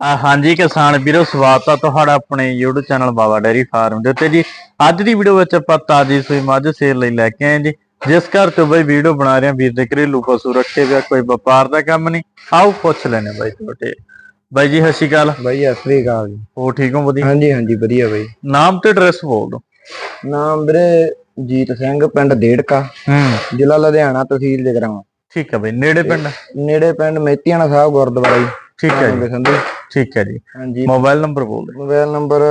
ਹਾਂਜੀ ਕਿਸਾਨ ਵੀਰੋ ਸਵਾਗਤ ਆ ਤੁਹਾਡਾ ਆਪਣੇ YouTube channel Baba dairy farm ਦੇ ਉੱਤੇ ਜੀ। ਅੱਜ ਦੀ ਵੀਡੀਓ ਵਿੱਚ ਆਪਾਂ ਤਾਜੀ ਸੂਈ ਮੱਝ ਸੇਲ ਲਈ ਲੈ ਕੇ ਆਏ ਜੀ। ਜਿਸ ਘਰ ਤੋਂ ਬਈ ਵੀਡੀਓ ਬਣਾ ਰਹੇ ਆ ਵੀਰ ਦੇ ਘਰੇਲੂ ਪਸ਼ੂ ਰੱਖੇ ਹੋਏ ਆ ਕੋਈ ਵਪਾਰ ਦਾ ਕੰਮ ਨਹੀਂ। ਆਓ ਪੁੱਛ ਲੈਣੇ ਬਾਈ ਤੁਹਾਡੇ। ਬਾਈ ਜੀ ਸਤਿ ਸ਼੍ਰੀ ਅਕਾਲ। ਬਾਈ ਸਤਿ ਸ੍ਰੀ ਅਕਾਲ ਜੀ। ਹੋ ਠੀਕ ਹੋ ਵਧੀਆ? ਹਾਂਜੀ ਹਾਂਜੀ ਵਧੀਆ ਬਾਈ। ਨਾਮ ਤੇ ਐਡਰੈਸ ਬੋਲ ਦਿਓ। ਨਾਮ ਵੀਰੇ ਜੀਤ ਸਿੰਘ ਪਿੰਡ ਡੇੜਕਾ ਹੂੰ। ਜ਼ਿਲ੍ਹਾ ਲੁਧਿਆਣਾ ਤਹਿਸੀਲ ਜਗਰਾਵਾਂ ਠੀਕ ਹੈ ਬਾਈ ਨੇੜੇ ਪਿੰਡ? ਨੇੜੇ ਪਿੰਡ ਮੇਤੀਆਣਾ ਸਾਹਿਬ ਗੁਰਦੁਆਰਾ ਜੀ। ਠੀਕ ਹੈ ਜੀ। ਸੰਧੂ। ਠੀਕ ਹੈ ਜੀ। ਹਾਂਜੀ। ਮੋਬਾਈਲ ਨੰਬਰ ਬੋਲ ਦਿਓ। ਮੋਬਾਈਲ ਨੰਬਰ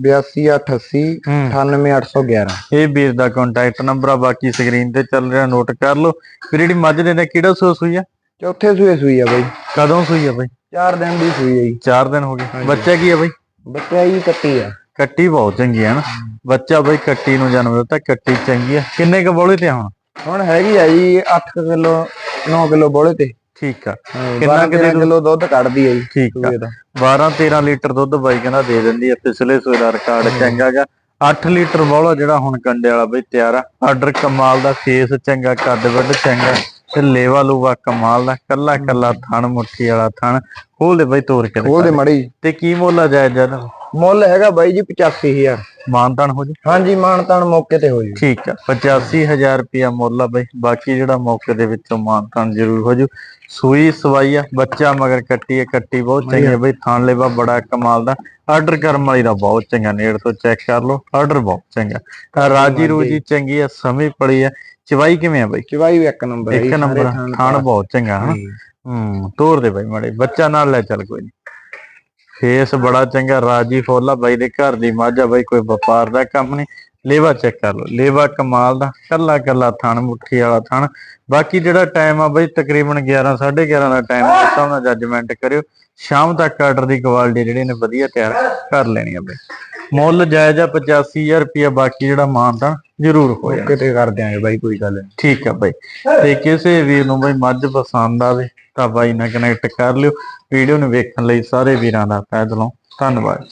8288 ਹੂੰ। 98811 ਇਹ ਵੀਰ ਦਾ ਕੰਟੈਕਟ ਨੰਬਰ ਆ ਬਾਕੀ ਸਕਰੀਨ ਤੇ ਚੱਲ ਰਿਹਾ ਨੋਟ ਕਰ ਲਓ। ਫਿਰ ਜਿਹੜੀ ਮੱਝ ਦੇ ਨੇ ਕਿਹੜਾ ਸੂਆ ਸੂਈ ਆ? ਚੌਥੇ ਸੂਏ ਸੂਈ ਆ ਬਾਈ। ਕਦੋਂ ਸੂਈ ਆ ਬਾਈ? 4 ਦਿਨ ਦੀ ਸੂਈ ਆ ਜੀ। 4 ਦਿਨ ਹੋ ਗਏ। ਬੱਚਾ ਕੀ ਆ ਬਾਈ? ਬੱਚਾ ਜੀ ਕੱਟੀ ਆ। ਕੱਟੀ ਬਹੁਤ ਚੰਗੀ ਹੈ ਨਾ। ਬੱਚਾ ਬਾਈ ਕੱਟੀ ਨੂੰ ਜਨਮ ਦਿੱਤਾ ਕੱਟੀ ਚੰਗੀ ਆ। ਕਿੰਨੇ ਕ ਬੋਲੇ ਤੇ ਆ ਹੁਣ? ਹੁਣ ਹੈਗੀ ਆ ਜੀ 8 ਕਿਲੋ 9 ਕਿਲੋ ਬੋਲੇ ਤੇ। ਠੀਕ ਆ। ਕਿੰਨਾ ਕਿੰਨਾ ਕੁ ਦੇ ਦੂ? ਕਿਲੋ ਦੁੱਧ ਕੱਢਦੀ ਆ ਜੀ। ਠੀਕ ਆ। ਸੂਏ ਦਾ। 12 13 ਲੀਟਰ ਦੁੱਧ ਬਾਈ ਕਹਿੰਦਾ ਦੇ ਦਿੰਦੀ ਆ ਪਿਛਲੇ ਸੂਏ ਦਾ ਰਿਕਾਰਡ ਚੰਗਾ ਗਾ। 8 ਲੀਟਰ ਬੋਲਾ ਜਿਹੜਾ ਹੁਣ ਕੰਡੇ ਵਾਲਾ ਬਈ ਤਿਆਰ ਆ। ਆਰਡਰ ਕਮਾਲ ਦਾ ਫੇਸ ਚੰਗਾ ਕੱਦ ਵੱਡ ਚੰਗਾ ਤੇ ਲੇਵਾ ਲੂਵਾ ਕਮਾਲ ਦਾ ਕੱਲਾ ਕੱਲਾ ਥਣ ਮੁੱਠੀ ਵਾਲਾ ਥਣ। ਖੋਲ ਦੇ ਬਈ ਤੋੜ ਕੇ ਉਹਦੇ ਦਿਖਾ। ਮੜੀ। ਤੇ ਕੀ ਮੁੱਲ ਆ ਜਾਇਜ਼ ਜਦ ਮੁੱਲ ਹੈਗਾ ਬਾਈ ਜੀ 85000 ਮਾਨਤਾਨ ਹੋ ਜੀ? ਹਾਂਜੀ ਮਾਣ ਤਾਣ ਮੌਕੇ ਤੇ ਹੋ ਜੀ। ਠੀਕ ਆ 85000 ਰੁਪਿਆ ਮੁੱਲ ਆ ਬਈ। ਬਾਕੀ ਜਿਹੜਾ ਮੌਕੇ ਦੇ ਵਿੱਚੋਂ ਮਾਨਤਾਨ ਜ਼ਰੂਰ ਹੋ ਜੂ। ਸੂਈ ਸਵਾਈ ਆ ਬੱਚਾ ਮਗਰ ਕੱਟੀ ਹੈ ਕੱਟੀ ਬਹੁਤ ਚੰਗੀ ਹੈ ਬਈ। ਥਾਣ ਲੇਵਾ ਬੜਾ ਕਮਾਲ ਦਾ। ਆਰਡਰ ਕਰਮ ਵਾਲੀ ਦਾ ਬਹੁਤ ਚੰਗਾ ਨੇੜ ਤੋਂ ਚੈੱਕ ਕਰ ਲਓ ਆਰਡਰ ਬਹੁਤ ਚੰਗਾ। ਰਾਜੀ ਰੂਜੀ ਚੰਗੀ ਆ ਸਮੀ ਪੜੀ ਆ। ਚਵਾਈ ਕਿਵੇਂ ਆ ਬਈ? ਚਵਾਈ ਵੀ ਇੱਕ ਨੰਬਰ ਇੱਕ ਨੰਬਰ ਥਾਂ ਥਾਣ ਬਹੁਤ ਚੰਗਾ ਹਨਾ। ਹੂੰ ਤੋਰ ਦੇ ਬਾਈ ਮਾੜੇ। ਬੱਚਾ ਨਾਲ ਲੈ ਚੱਲ ਕੋਈ ਨਹੀਂ ਫੇਸ ਬੜਾ ਚੰਗਾ, ਰਾਜੀ ਫੋਲਾ ਬਾਈ ਦੇ ਘਰ ਦੀ ਮੱਝ ਆ ਬਾਈ, ਕੋਈ ਵਪਾਰ ਦਾ ਕੰਮ ਨਹੀਂ। ਲੇਵਾ ਚੈੱਕ ਕਰ ਲਓ, ਲੇਵਾ ਕਮਾਲ ਦਾ, ਕੱਲਾ ਕੱਲਾ ਥਣ, ਮੁੱਠੀ ਵਾਲਾ ਥਣ। ਬਾਕੀ ਜਿਹੜਾ ਟਾਈਮ ਆ ਬਾਈ, ਤਕਰੀਬਨ 11 11:30 ਦਾ ਟਾਈਮ ਦਿੱਤਾ ਉਹਨਾਂ ਜੱਜਮੈਂਟ ਕਰਿਓ। ਸ਼ਾਮ ਤੱਕ ਆਰਡਰ ਦੀ ਕੁਆਲਿਟੀ ਜਿਹੜੀ ਨੇ ਵਧੀਆ ਤਿਆਰ ਕਰ ਲੈਣੀ ਆ ਬਾਈ। ਮੁੱਲ ਜਾਇਜ਼ ਆ 85000 ਰੁਪਿਆ ਬਾਕੀ ਜਿਹੜਾ ਮਾਨ ਜ਼ਰੂਰ ਹੋਇਆ ਮੌਕੇ ਤੇ ਕਰ ਦਿਆਂਗੇ ਬਾਈ ਕੋਈ ਗੱਲ ਨਹੀਂ ਠੀਕ ਆ ਬਾਈ। ਤੇ ਕਿਸੇ ਵੀਰ ਨੂੰ ਬਾਈ ਮੱਝ ਪਸੰਦ ਆਵੇ ਤਾਂ ਬਾਈ ਨਾਲ ਕਨੈਕਟ ਕਰ ਲਿਓ। ਵੀਡੀਓ ਨੂੰ ਵੇਖਣ ਲਈ ਸਾਰੇ ਵੀਰਾਂ ਦਾ ਤਹਿ ਦਿਲੋਂ ਧੰਨਵਾਦ।